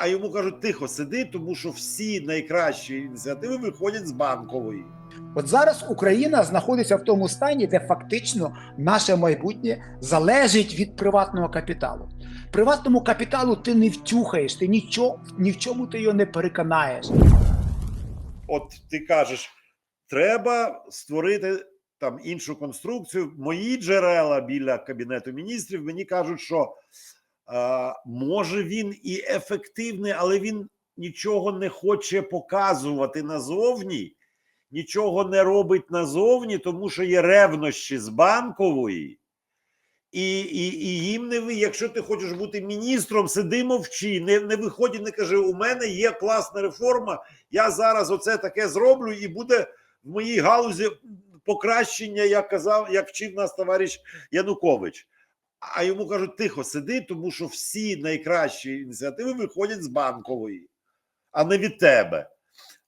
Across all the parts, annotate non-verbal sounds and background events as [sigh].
А йому кажуть, тихо, сиди, тому що всі найкращі ініціативи виходять з банкової. От зараз Україна знаходиться в тому стані, де фактично наше майбутнє залежить від приватного капіталу. Приватному капіталу ти не втюхаєш, ти нічого ні в чому ти його не переконаєш. От ти кажеш, треба створити там іншу конструкцію. Мої джерела біля кабінету міністрів мені кажуть, що може він і ефективний, але він нічого не хоче показувати назовні, нічого не робить назовні, тому що є ревнощі з банкової. І, і, і їм не ви, якщо ти хочеш бути міністром, сиди мовчи, не, не виходь, не кажи, у мене є класна реформа, я зараз оце таке зроблю, і буде в моїй галузі покращення, як казав, як вчив нас товариш Янукович. А йому кажуть, тихо, сиди, тому що всі найкращі ініціативи виходять з банкової, а не від тебе.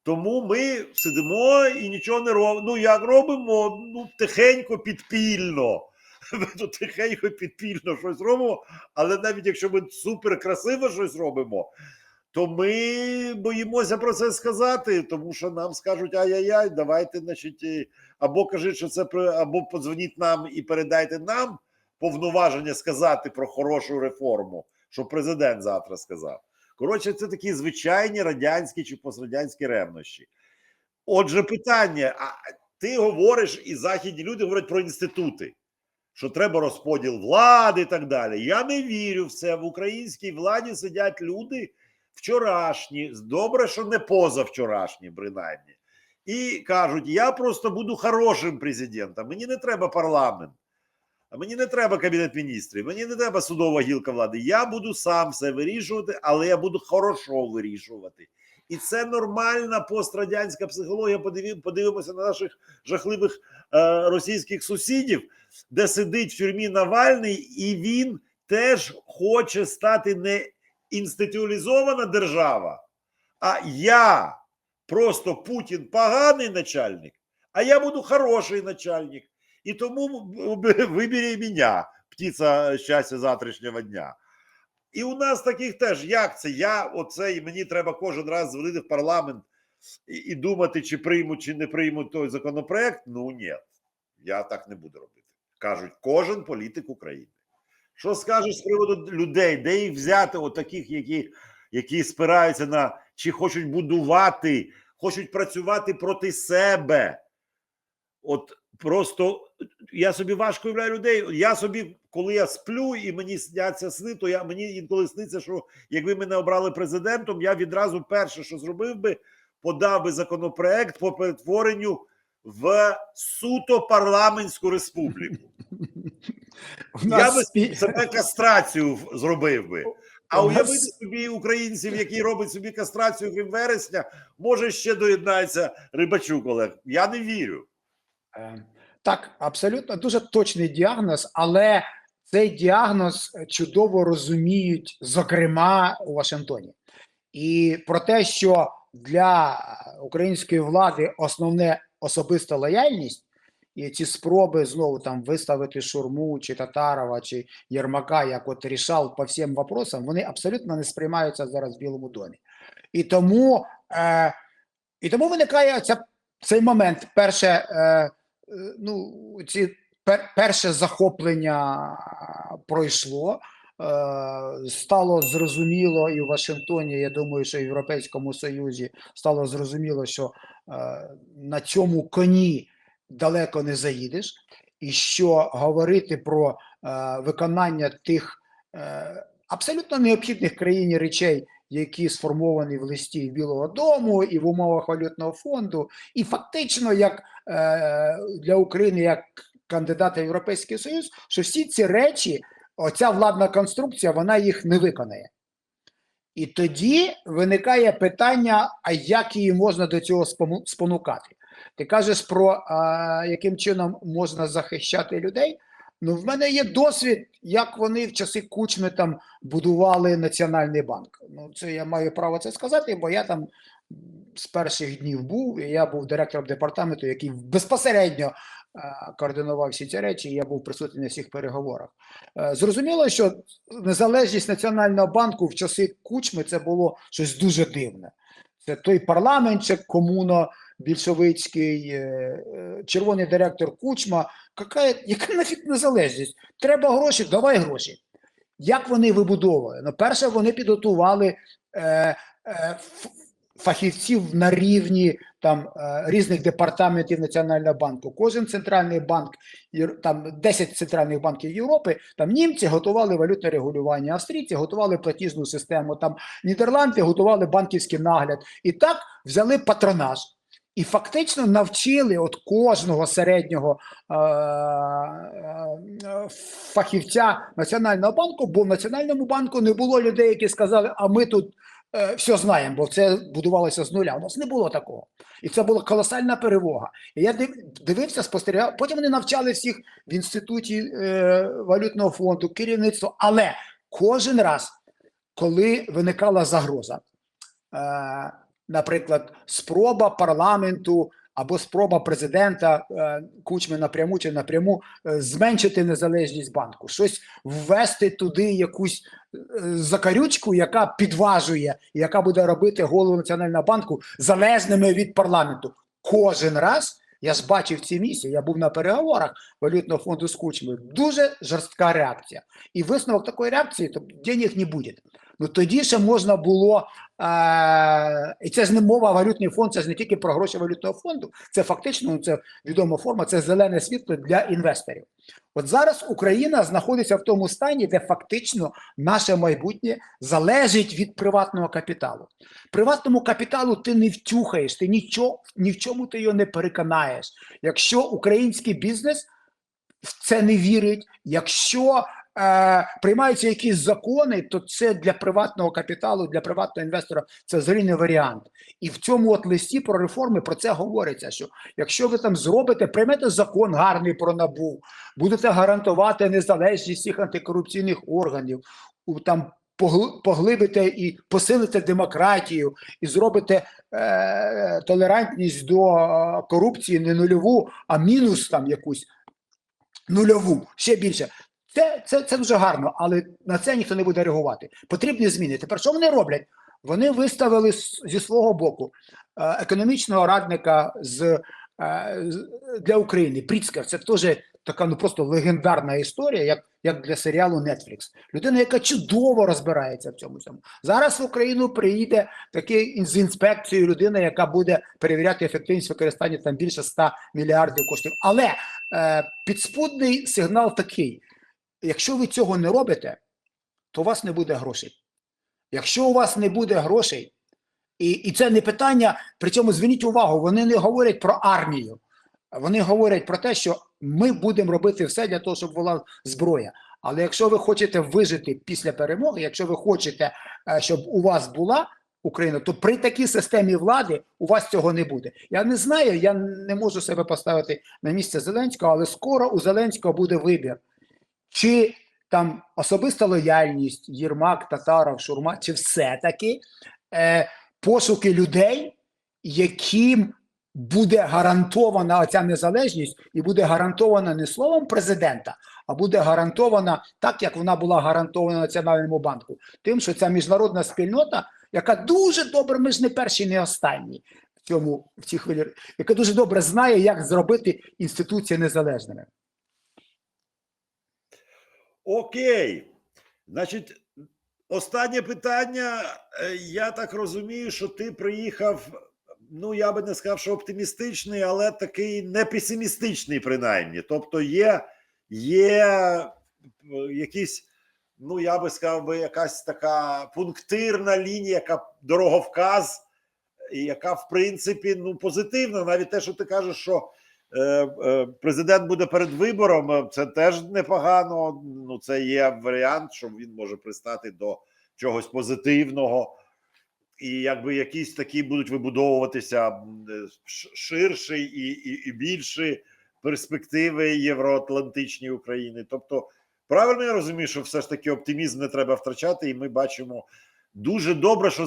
Тому ми сидимо і нічого не робимо. Ну, як робимо? Ну, тихенько, підпільно. [laughs] Ми тут тихенько підпільно щось робимо, але навіть якщо ми супер красиво щось робимо, то ми боїмося про це сказати, тому що нам скажуть ай-яй-яй, давайте, значить, або кажіть, що це або подзвоніть нам і передайте нам повноваження сказати про хорошу реформу, що президент завтра сказав. Коротше, це такі звичайні радянські чи пострадянські ревнощі. Отже, питання: а ти говориш, і західні люди говорять про інститути що треба розподіл влади і так далі. Я не вірю в це. В українській владі сидять люди вчорашні, добре, що не позавчорашні, принаймні, і кажуть: я просто буду хорошим президентом. Мені не треба парламент, мені не треба кабінет міністрів, мені не треба судова гілка влади. Я буду сам все вирішувати, але я буду хорошо вирішувати. І це нормальна пострадянська психологія. Подивимося на наших жахливих е, російських сусідів, де сидить в тюрмі Навальний, і він теж хоче стати не інституалізована держава, а я просто Путін поганий начальник, а я буду хороший начальник. І тому [laughs] вибери мене, птиця щастя завтрашнього дня. І у нас таких теж як це? Я оце і мені треба кожен раз дзвонити в парламент і, і думати, чи приймуть, чи не приймуть той законопроект. Ну ні, я так не буду робити. Кажуть, кожен політик України. Що скажеш з приводу людей, де їх взяти, от які, які спираються на чи хочуть будувати, хочуть працювати проти себе. От просто я собі важко уявляю людей. Я собі, коли я сплю і мені сняться сни, то я мені інколи сниться, що якби мене обрали президентом, я відразу перше, що зробив би, подав би законопроект по перетворенню в суто парламентську республіку. Я би себе кастрацію зробив би. А уявити собі українців, які роблять собі кастрацію крім вересня, може ще доєднається Рибачук Олег. Я не вірю. Е, Так, абсолютно дуже точний діагноз, але цей діагноз чудово розуміють, зокрема у Вашингтоні. І про те, що для української влади основне особиста лояльність, і ці спроби знову там виставити Шурму чи Татарова чи Єрмака як от рішав по всім вопросам, вони абсолютно не сприймаються зараз в Білому домі. І тому, е, і тому виникає ця, цей момент. Перше, е, е, ну, ці пер, перше захоплення пройшло. Е, Стало зрозуміло і в Вашингтоні, я думаю, що в Європейському Союзі стало зрозуміло, що е, на цьому коні далеко не заїдеш, і що говорити про е, виконання тих е, абсолютно необхідних країні речей, які сформовані в листі Білого Дому і в умовах валютного фонду, і фактично як е, для України як кандидата в Європейський Союз, що всі ці речі, оця владна конструкція, вона їх не виконає. І тоді виникає питання: а як її можна до цього спонукати? Ти кажеш про а, яким чином можна захищати людей. Ну, в мене є досвід, як вони в часи Кучми там будували Національний банк. Ну, це я маю право це сказати, бо я там з перших днів був, я був директором департаменту, який безпосередньо координував всі ці речі. і Я був присутній на всіх переговорах. Е, Зрозуміло, що незалежність Національного банку в часи Кучми це було щось дуже дивне. Це той парламентчик, комуно більшовицький, е, е, червоний директор Кучма. Яка, яка нафіг незалежність? Треба гроші, давай гроші. Як вони вибудовували? Ну, перше, вони підготували е, е, фахівців на рівні там е, різних департаментів Національного банку. Кожен центральний банк, там 10 центральних банків Європи, там німці готували валютне регулювання, австрійці готували платіжну систему, там Нідерланди готували банківський нагляд. І так взяли патронаж. І фактично навчили от кожного середнього е, е, фахівця Національного банку, бо в Національному банку не було людей, які сказали, а ми тут все знаємо, бо це будувалося з нуля. У нас не було такого. І це була колосальна перевога. І я дивився, спостерігав. Потім вони навчали всіх в інституті е, валютного фонду, керівництво. Але кожен раз, коли виникала загроза, е, наприклад, спроба парламенту або спроба президента е, Кучми напряму чи напряму е, зменшити незалежність банку, щось ввести туди якусь е, закарючку, яка підважує, яка буде робити голову Національного банку залежними від парламенту. Кожен раз я ж бачив ці місії, я був на переговорах валютного фонду з Кучмою. Дуже жорстка реакція. І висновок такої реакції, то денег не буде. Ну тоді ще можна було, е, і це ж не мова валютний фонд, це ж не тільки про гроші валютного фонду, це фактично ну, це відома форма, це зелене світло для інвесторів. От зараз Україна знаходиться в тому стані, де фактично наше майбутнє залежить від приватного капіталу. Приватному капіталу ти не втюхаєш, ти нічого, ні в чому ти його не переконаєш. Якщо український бізнес в це не вірить, якщо е, приймаються якісь закони, то це для приватного капіталу, для приватного інвестора це взагалі не варіант. І в цьому от листі про реформи про це говориться. Що якщо ви там зробите, приймете закон гарний про набу, будете гарантувати незалежність всіх антикорупційних органів, у там поглибите і посилите демократію, і зробите е, толерантність до е, корупції не нульову, а мінус там якусь нульову, ще більше. Це, це, це дуже гарно, але на це ніхто не буде реагувати. Потрібні зміни. Тепер що вони роблять? Вони виставили зі свого боку е, економічного радника з, е, для України. Пріцкер, це теж така ну просто легендарна історія, як, як для серіалу Netflix. Людина, яка чудово розбирається в цьому всьому. Зараз в Україну приїде такий з інспекцією людина, яка буде перевіряти ефективність використання там більше 100 мільярдів коштів. Але е, підспудний сигнал такий: якщо ви цього не робите, то у вас не буде грошей. Якщо у вас не буде грошей, і, і це не питання, причому зверніть увагу, вони не говорять про армію. Вони говорять про те, що ми будемо робити все для того, щоб була зброя. Але якщо ви хочете вижити після перемоги, якщо ви хочете, е, щоб у вас була Україна, то при такій системі влади у вас цього не буде. Я не знаю, я не можу себе поставити на місце Зеленського, але скоро у Зеленського буде вибір. Чи там особиста лояльність, Єрмак, Татаров, Шурма, чи все-таки е, пошуки людей, яким буде гарантована ця незалежність, і буде гарантована не словом президента, а буде гарантована так, як вона була гарантована Національному банку. Тим, що ця міжнародна спільнота, яка дуже добре, ми ж не перші, не останні в цьому в цій хвилі, яка дуже добре знає, як зробити інституції незалежними. Окей. Значить, останнє питання. Е, Я так розумію, що ти приїхав. Ну, я би не сказав, що оптимістичний, але такий не песимістичний, принаймні. Тобто, є, є е, якісь, ну я би сказав, би, якась така пунктирна лінія, яка дороговказ, яка, в принципі, ну, позитивна. Навіть те, що ти кажеш, що президент буде перед вибором, е, це теж непогано. Ну, це є варіант, що він може пристати до чогось позитивного, і якби якісь такі будуть вибудовуватися е, ширші і, і, і більші перспективи євроатлантичні України. Тобто, правильно я розумію, що все ж таки оптимізм не треба втрачати, і ми бачимо дуже добре, що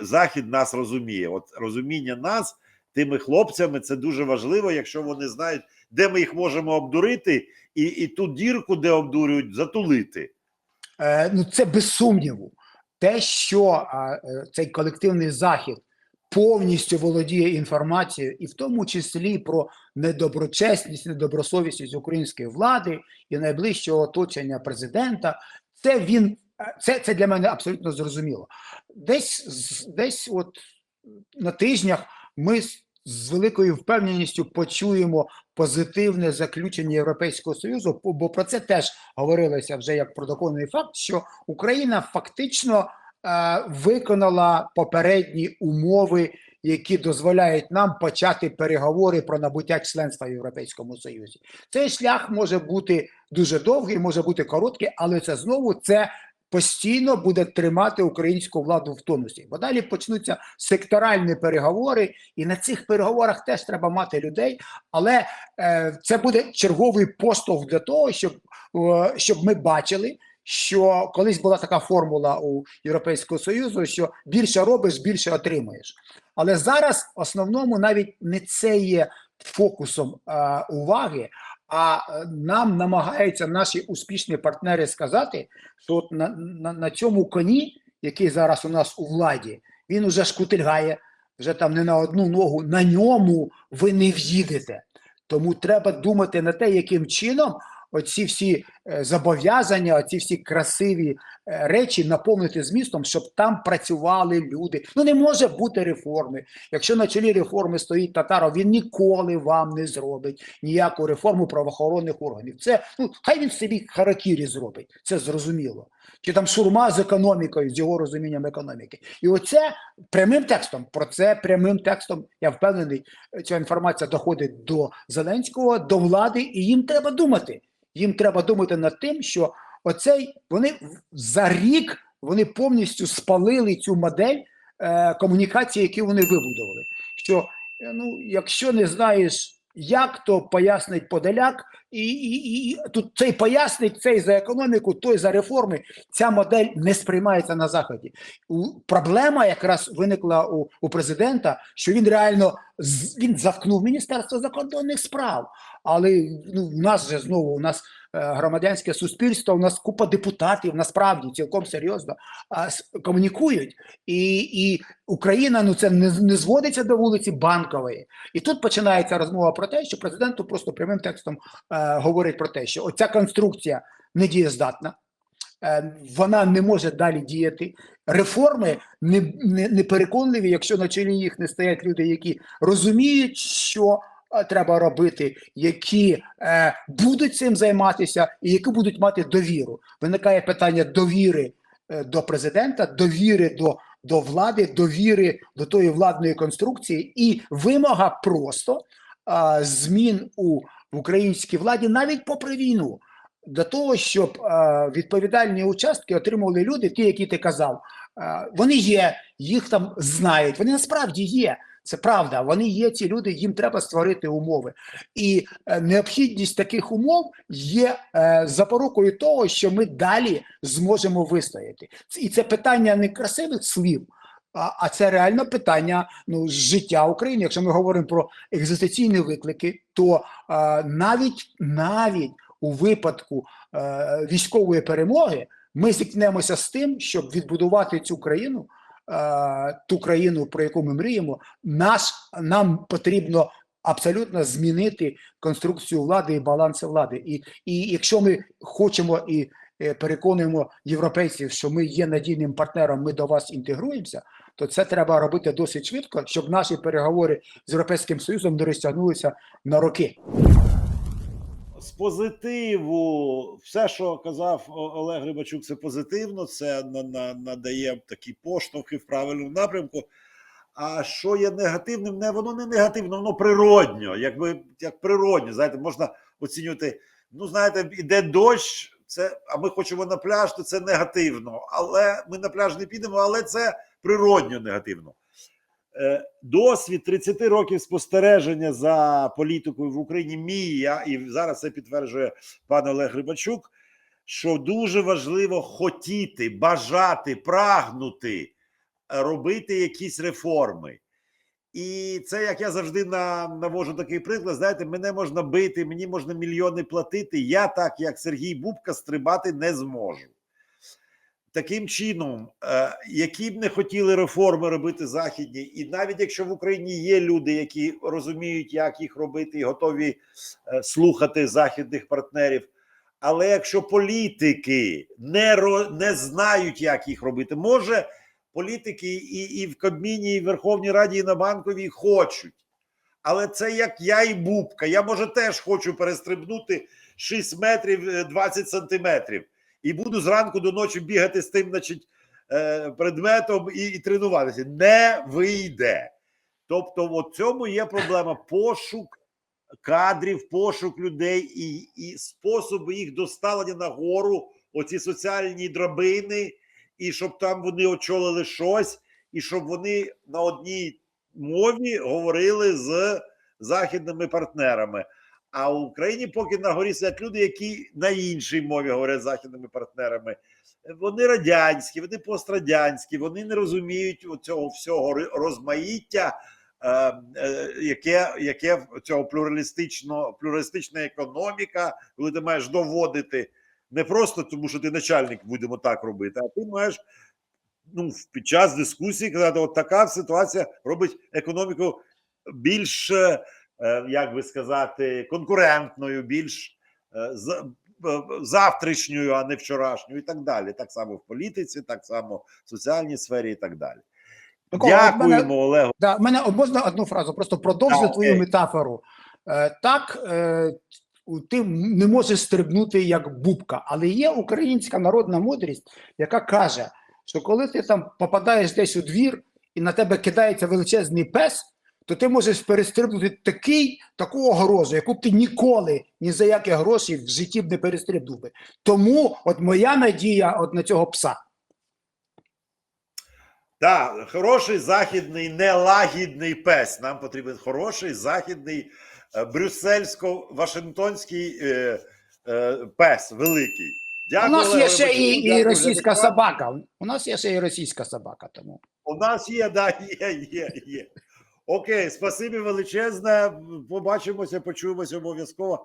Захід нас розуміє. От розуміння нас тими хлопцями це дуже важливо, якщо вони знають, де ми їх можемо обдурити, і, і ту дірку, де обдурюють, затулити. Е, ну це без сумніву. Те, що е, цей колективний захід повністю володіє інформацією, і в тому числі про недоброчесність, недобросовісність української влади і найближчого оточення президента, це він е, це, це для мене абсолютно зрозуміло. Десь десь, от на тижнях, ми з, великою впевненістю почуємо позитивне заключення Європейського Союзу, бо про це теж говорилося вже як про доконаний факт, що Україна фактично е, виконала попередні умови, які дозволяють нам почати переговори про набуття членства в Європейському Союзі. Цей шлях може бути дуже довгий, може бути короткий, але це знову це. Постійно буде тримати українську владу в тонусі, бо далі почнуться секторальні переговори, і на цих переговорах теж треба мати людей. Але е, це буде черговий поштовх для того, щоб, е, щоб ми бачили, що колись була така формула у Європейського Союзу, що більше робиш, більше отримуєш. Але зараз основному навіть не це є фокусом е, уваги, а е, нам намагаються наші успішні партнери сказати, що от на, на, на цьому коні, який зараз у нас у владі, він уже шкутильгає, вже там не на одну ногу, на ньому ви не в'їдете. Тому треба думати на те, яким чином оці всі е, зобов'язання, оці всі красиві е, речі наповнити змістом, щоб там працювали люди. Ну не може бути реформи. Якщо на чолі реформи стоїть Татаров, він ніколи вам не зробить ніяку реформу правоохоронних органів. Це ну хай він собі харакірі зробить. Це зрозуміло. Чи там шурма з економікою, з його розумінням економіки. І оце прямим текстом, про це прямим текстом, я впевнений, ця інформація доходить до Зеленського, до влади, і їм треба думати. Їм треба думати над тим, що оцей вони за рік вони повністю спалили цю модель е, комунікації, яку вони вибудували. Що е, ну, якщо не знаєш, як то пояснить Подоляк, і, і, і тут цей пояснить, цей за економіку, той за реформи. Ця модель не сприймається на заході. У, проблема якраз виникла у, у президента, що він реально він заткнув Міністерство закордонних справ. Але ну, в нас же знову у нас громадянське суспільство, у нас купа депутатів, насправді цілком серйозно комунікують. І, і Україна ну це не, не зводиться до вулиці Банкової. І тут починається розмова про те, що президенту просто прямим текстом е, говорить про те, що оця конструкція недієздатна. е, Вона не може далі діяти. Реформи не, не, не переконливі, якщо на чолі їх не стоять люди, які розуміють, що е, треба робити, які е, будуть цим займатися, і які будуть мати довіру. Виникає питання довіри е, до президента, довіри до, до влади, довіри до тої владної конструкції, і вимога просто е, змін у в українській владі навіть попри війну. Для того, щоб е, відповідальні участки отримували люди, ті, які ти казав, е, вони є, їх там знають, вони насправді є. Це правда, вони є ці люди, їм треба створити умови. І е, необхідність таких умов є е, запорукою того, що ми далі зможемо вистояти. І це питання не красивих слів, а, це реально питання ну, життя України. Якщо ми говоримо про екзистенційні виклики, то е, навіть навіть у випадку військової перемоги ми зіткнемося з тим, щоб відбудувати цю країну, ту країну, про яку ми мріємо, наш нам потрібно абсолютно змінити конструкцію влади і баланси влади. І, і якщо ми хочемо і е, переконуємо європейців, що ми є надійним партнером, ми до вас інтегруємося, то це треба робити досить швидко, щоб наші переговори з Європейським Союзом не розтягнулися на роки. З позитиву, все, що казав Олег Рибачук, це позитивно, це на, на, надає такі поштовхи в правильному напрямку. А що є негативним, не воно не негативно, воно природньо, якби як природньо. Знаєте, можна оцінювати. Ну, знаєте, іде дощ, це, а ми хочемо на пляж, то це негативно. Але ми на пляж не підемо, але це природньо негативно. Е, Досвід 30 років спостереження за політикою в Україні мій, і зараз це підтверджує пан Олег Рибачук, що дуже важливо хотіти, бажати, прагнути робити якісь реформи. І це як я завжди на, навожу такий приклад. Знаєте, мене можна бити, мені можна мільйони платити. Я так, як Сергій Бубка, стрибати не зможу. Таким чином, е, які б не хотіли реформи робити західні, і навіть якщо в Україні є люди, які розуміють, як їх робити, і готові е, слухати західних партнерів. Але якщо політики не, ро, не знають, як їх робити, може політики і, і в Кабміні, і в Верховній Раді, і на банковій хочуть. Але це як я і Бубка. Я може теж хочу перестрибнути 6 метрів е, 20 сантиметрів. І буду зранку до ночі бігати з тим, значить, е, предметом і, і тренуватися. Не вийде. Тобто, в цьому є проблема пошук кадрів, пошук людей і, і способи їх доставлення на гору, оці соціальні драбини, і щоб там вони очолили щось, і щоб вони на одній мові говорили з західними партнерами. А в Україні поки на горі сидять люди, які на іншій мові говорять з західними партнерами. Вони радянські, вони пострадянські, вони не розуміють цього всього розмаїття, е, е, яке, яке цього плюралістично, плюралістична економіка, коли ти маєш доводити не просто тому, що ти начальник будемо так робити, а ти маєш ну, під час дискусії казати, от така ситуація робить економіку більш, е, як би сказати, конкурентною, більш е, е, завтрашньою, а не вчорашньою, і так далі. Так само в політиці, так само в соціальній сфері, і так далі. Микола, от мене- Дякуємо, Олегу. Да, мене можна одну фразу, просто продовжу Так, твою окей. метафору. Е, так, е, ти не можеш стрибнути як бубка, але є українська народна мудрість, яка каже, що коли ти там попадаєш десь у двір і на тебе кидається величезний пес, то ти можеш перестрибнути такий, таку огорожу, яку б ти ніколи ні за які гроші в житті б не перестрибнув би. Тому от моя надія от на цього пса. Так, хороший західний нелагідний пес. Нам потрібен хороший західний е, брюссельсько-вашингтонський е, е, пес великий. У нас є ще і, і російська собака. У нас є ще і російська собака. Тому У нас є, да, є, є, є. Окей, спасибі величезне. Побачимося, почуємося обов'язково.